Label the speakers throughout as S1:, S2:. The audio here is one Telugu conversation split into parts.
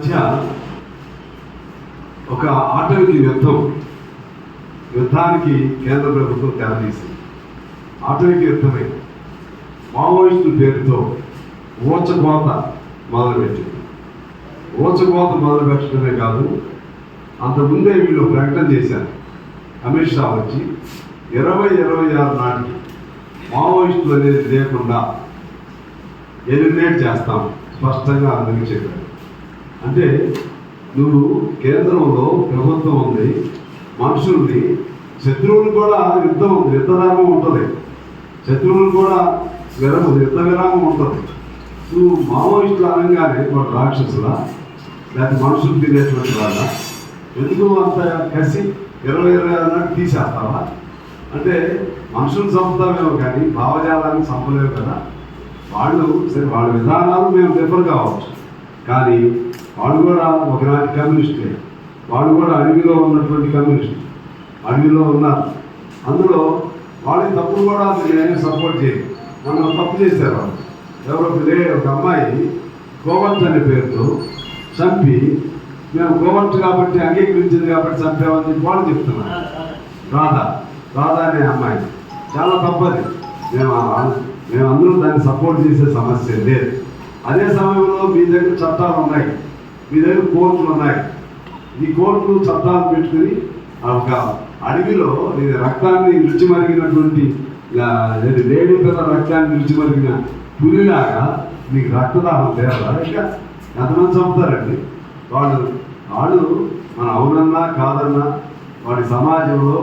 S1: మధ్య ఒక ఆటవికి యుద్ధం యుద్ధానికి కేంద్ర ప్రభుత్వం తెరదీసింది ఆటవికి యుద్ధమే మావోయిస్టుల పేరుతో ఊచకోత మొదలుపెట్టింది. ఊచకోత మొదలు పెట్టడమే కాదు అంతకుముందే వీళ్ళు ప్రకటన చేశారు. అమిత్ షా వచ్చి ఇరవై ఇరవై ఆరు నాటికి మావోయిస్టులు అనేది లేకుండా ఎలిమినేట్ చేస్తాం స్పష్టంగా అందరికీ చెప్పారు. అంటే నువ్వు కేంద్రంలో ప్రభుత్వం ఉంది మనుషుల్ని శత్రువులు కూడా యుద్ధం ఉంది యుద్ధరామం ఉంటుంది. శత్రువులు కూడా విరమం యుద్ధ విరామం ఉంటుంది. నువ్వు మావోయిస్టులు అనగానే వాడు రాక్షసులా లేకపోతే మనుషులు తినేటువంటి వాళ్ళ ఎందుకు అంత కసి ఇరవై ఇరవై అన్నట్టు తీసేస్తావా? అంటే మనుషులు చంపుతామేమో కానీ భావజాలాన్ని చంపలేవు కదా. వాళ్ళు సరే వాళ్ళ విధానాలు మేము డిఫర్ కావచ్చు. కానీ వాళ్ళు కూడా ఒకనాటి కమ్యూనిస్టులే వాళ్ళు కూడా అడవిలో ఉన్నటువంటి కమ్యూనిస్ట్. అడవిలో ఉన్నారు. అందులో వాళ్ళకి తప్పులు కూడా నేనే సపోర్ట్ చేయను. మనం తప్పు చేశారు వాళ్ళు. ఎవరో లే ఒక అమ్మాయి కోవట్ అనే పేరుతో చంపి మేము కోవట్ కాబట్టి అంగీకరించింది కాబట్టి చంపామని చెప్పి వాళ్ళు చెప్తున్నారు. రాధా. రాధా అనే అమ్మాయి. చాలా తప్పది. మేము ఆ- మేము అందరూ దాన్ని సపోర్ట్ చేసే సమస్య లేదు. అదే సమయంలో మీ దగ్గర చట్టాలు ఉన్నాయి. మీ దగ్గర కోర్టులు ఉన్నాయి. ఈ కోర్టులు చట్టాలు పెట్టుకుని ఆ ఒక అడవిలో ఇది రక్తాన్ని రుచి మరిగినటువంటి ఆ, ఏది పిల్ల రక్తాన్ని రుచి మరిగిన పులిలాగా మీకు రక్తదాహం లేదా ఇంకా ఎంతమంది చంపుతారండి? వాళ్ళు వాళ్ళు మన అవునన్నా కాదన్నా వాడి సమాజంలో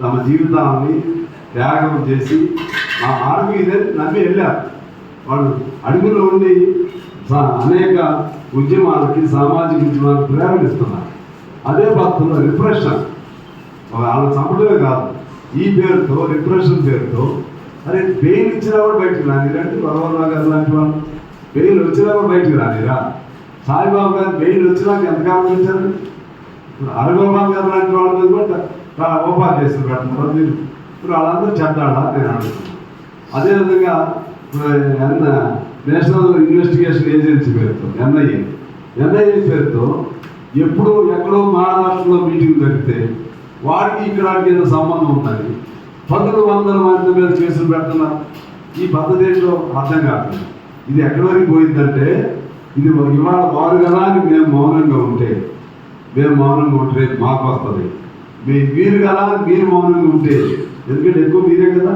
S1: తమ జీవితాన్ని త్యాగం చేసి ఆ ఆర్మీ ఇదే నమ్మి వెళ్ళారు. వాళ్ళు అడుగులో ఉండి సా- అనేక ఉద్యమాలకి సామాజిక ఉద్యమాలకు ప్రేరణిస్తున్నారు. అదే పద్ధతిలో రిప్రెషన్ వాళ్ళు చంపడమే కాదు. ఈ పేరుతో రిప్రెషన్ పేరుతో అరే బెయిల్ ఇచ్చినా కూడా బయటకు రాని అంటే వరవరరావు గారు లాంటి వాళ్ళు? బెయిల్ వచ్చినా కూడా బయటకు రానిరా? సాయిబాబు గారు బెయిల్ వచ్చినాక ఎంతకాలం వచ్చారు ఇప్పుడు గారు లాంటి వాళ్ళ మీద కూడా రా- ఓపా పెడుతున్నారు మీరు? ఇప్పుడు వాళ్ళందరూ చెడ్డాడా నేను అడుగుతున్నాను అదేవిధంగా ఇప్పుడు నేషనల్ ఇన్వెస్టిగేషన్ ఏజెన్సీ పేరుతో ఎన్ఐఏ. ఎన్ఐఏ పేరుతో ఎప్పుడు ఎక్కడో మహారాష్ట్రలో మీటింగ్ జరిగితే వాడికి ఇక్కడ సంబంధం ఉంటుంది పదులు వందల మంది మీద కేసులు పెడుతున్నారు. ఈ పద్ధతి ఏంటో అర్థం కాదు ఇది ఎక్కడి వరకు పోయిందంటే ఇది ఇవాళ వారు కదా అని మేము మౌనంగా ఉంటే మేము మౌనంగా ఉంటే రేపు మాకు వస్తుంది. మీ మీరు కదా మీరు మౌనంగా ఉంటే ఎందుకంటే ఎక్కువ మీరే కదా?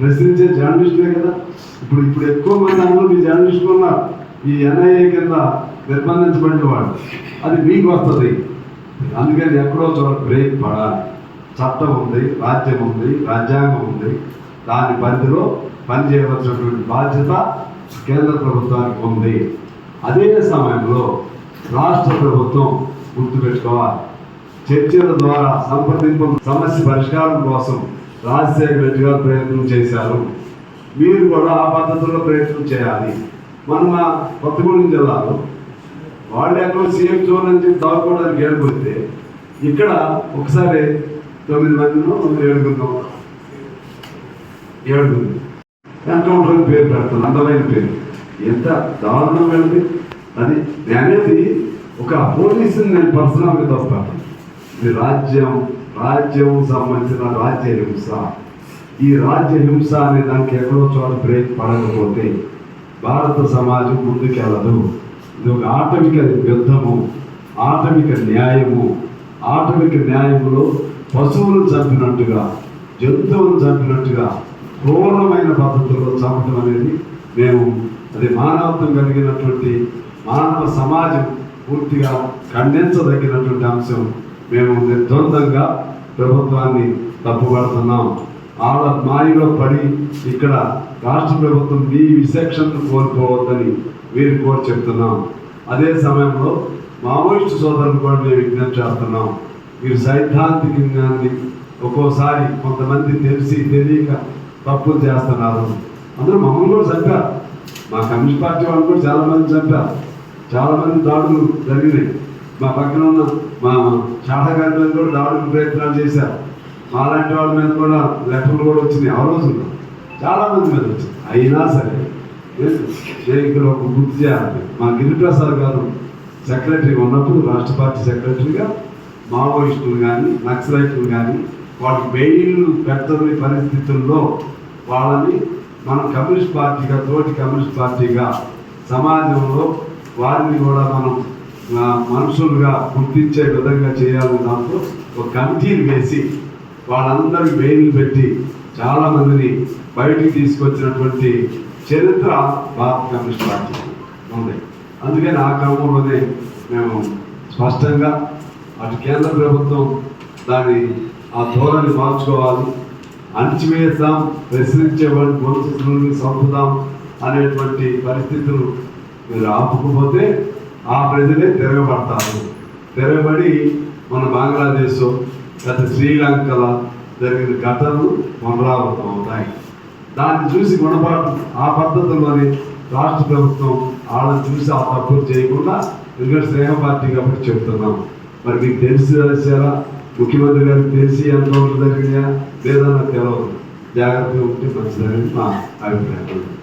S1: ప్రశ్నించే జర్నలిస్టులే కదా. ఇప్పుడు ఇప్పుడు ఎక్కువ మంది అందరూ మీ జర్నలిస్టులు ఉన్నారు ఈ ఎన్ఐఏ కింద నిర్బంధించబడిన వాళ్ళు అది మీకు వస్తుంది. అందుకని ఎక్కడో చోట బ్రేక్ పడాలి. చట్టం ఉంది రాజ్యం ఉంది రాజ్యాంగం ఉంది. దాని పరిధిలో పనిచేయవలసినటువంటి బాధ్యత కేంద్ర ప్రభుత్వానికి ఉంది. అదే సమయంలో రాష్ట్ర ప్రభుత్వం గుర్తుపెట్టుకోవాలి. చర్చల ద్వారా సంప్రదింపు సమస్య పరిష్కారం కోసం రాజశేఖర్ రెడ్డి గారు ప్రయత్నం చేశారు. మీరు కూడా ఆ పద్ధతిలో ప్రయత్నం చేయాలి. మన కొత్తగూడెం జిల్లాలో వాళ్ళు ఎక్కడో సీఎం జోన్ అని చెప్పి దాక్కోవడానికి ఏడుకొస్తే ఇక్కడ ఒకసారి తొమ్మిది మందిలో ఏడుకుందాం ఏడుకుంది ఎన్కౌంటర్ అని పేరు పెడతాను అందమైన పేరు. ఎంత దారుణం వెళ్ళి అది నేను అనేది ఒక పోలీసుని నేను పర్సనల్గా తప్పాను ఇది రాజ్యం. రాజ్యం సంబంధించిన రాజ్య హింస ఈ రాజ్య హింస అనే దానికి ఎక్కడో చోట బ్రేక్ పడకపోతే భారత సమాజం ముందుకెళ్ళదు ఇది ఒక ఆటవిక యుద్ధము ఆటవిక న్యాయము. ఆటవిక న్యాయములో పశువులు చంపినట్టుగా జంతువులు చంపినట్టుగా క్రూరమైన పద్ధతుల్లో చంపడం అనేది మేము అది మానవత్వం కలిగినటువంటి మానవ సమాజం పూర్తిగా ఖండించదగినటువంటి అంశం. మేము నిర్ద్వందంగా ప్రభుత్వాన్ని తప్పుపడుతున్నాం. వాళ్ళ మాయలో పడి ఇక్కడ రాష్ట్ర ప్రభుత్వం మీ విశేషణను కోల్పోవద్దని వీరు కోరి చెప్తున్నాం. అదే సమయంలో మావోయిస్టు సోదరులు కూడా మేము విజ్ఞప్తి చేస్తున్నాం. మీరు సైద్ధాంతికంగాన్ని ఒక్కోసారి కొంతమంది తెలిసి తెలియక తప్పులు చేస్తున్నారు. అందరూ మమ్మల్ని కూడా చంపారు. మా కమ్యూనిస్ట్ పార్టీ వాళ్ళు కూడా చాలామంది చంపారు. చాలామంది దాడులు జరిగినాయి. మా పక్కన ఉన్న మా శాఖగారి మీద కూడా దాడులకు ప్రయత్నాలు చేశారు. మాలాంటి వాళ్ళ మీద కూడా లెటర్లు కూడా వచ్చినాయి. ఆ రోజుల్లో చాలామంది మీద వచ్చింది. అయినా సరే నేను ఇక్కడ ఒక గుర్తు చేయాలి మా గిరిప్రసాద్ గారు సెక్రటరీ ఉన్నప్పుడు రాష్ట్ర పార్టీ సెక్రటరీగా మావోయిస్టులు కానీ నక్సలైట్లు కానీ వాళ్ళకి బెయిల్ పెట్టని పరిస్థితుల్లో వాళ్ళని మనం కమ్యూనిస్ట్ పార్టీగా తోటి కమ్యూనిస్ట్ పార్టీగా సమాజంలో వారిని కూడా మనం మనుషులుగా గుర్తించే విధంగా చేయాలని దాంతో ఒక కమిటీని వేసి వాళ్ళందరికీ బెయిల్ పెట్టి చాలామందిని బయటికి తీసుకొచ్చినటువంటి చరిత్ర భారత కమ్యూనిస్ట్ పార్టీ ఉంది. అందుకని ఆ క్రమంలోనే మేము స్పష్టంగా అటు కేంద్ర ప్రభుత్వం దాని ఆ ధోరణి మార్చుకోవాలి. అణిచివేద్దాం ప్రశ్నించేవాడిని గొంతులను చంపుదాం అనేటువంటి పరిస్థితులు మీరు ఆపుకపోతే ఆ ప్రజలే తిరగబడతారు. తిరగబడి మన బంగ్లాదేశ్ గత శ్రీలంకల జరిగిన ఘటనలు పునరావృతం అవుతాయి దాన్ని చూసి గుణపాఠం ఆ పద్ధతిలోని రాష్ట్ర ప్రభుత్వం వాళ్ళని చూసి ఆ తప్పులు చేయకుండా ఎందుకంటే స్నేహ పార్టీ కాబట్టి చెప్తున్నాం. మరి మీకు తెలిసి తెలిసారా ముఖ్యమంత్రి గారికి తెలిసి ఎంత జరిగినాయా? లేదా తెలవదు. జాగ్రత్తగా ఉంటే మంచిదని మా అభిప్రాయం.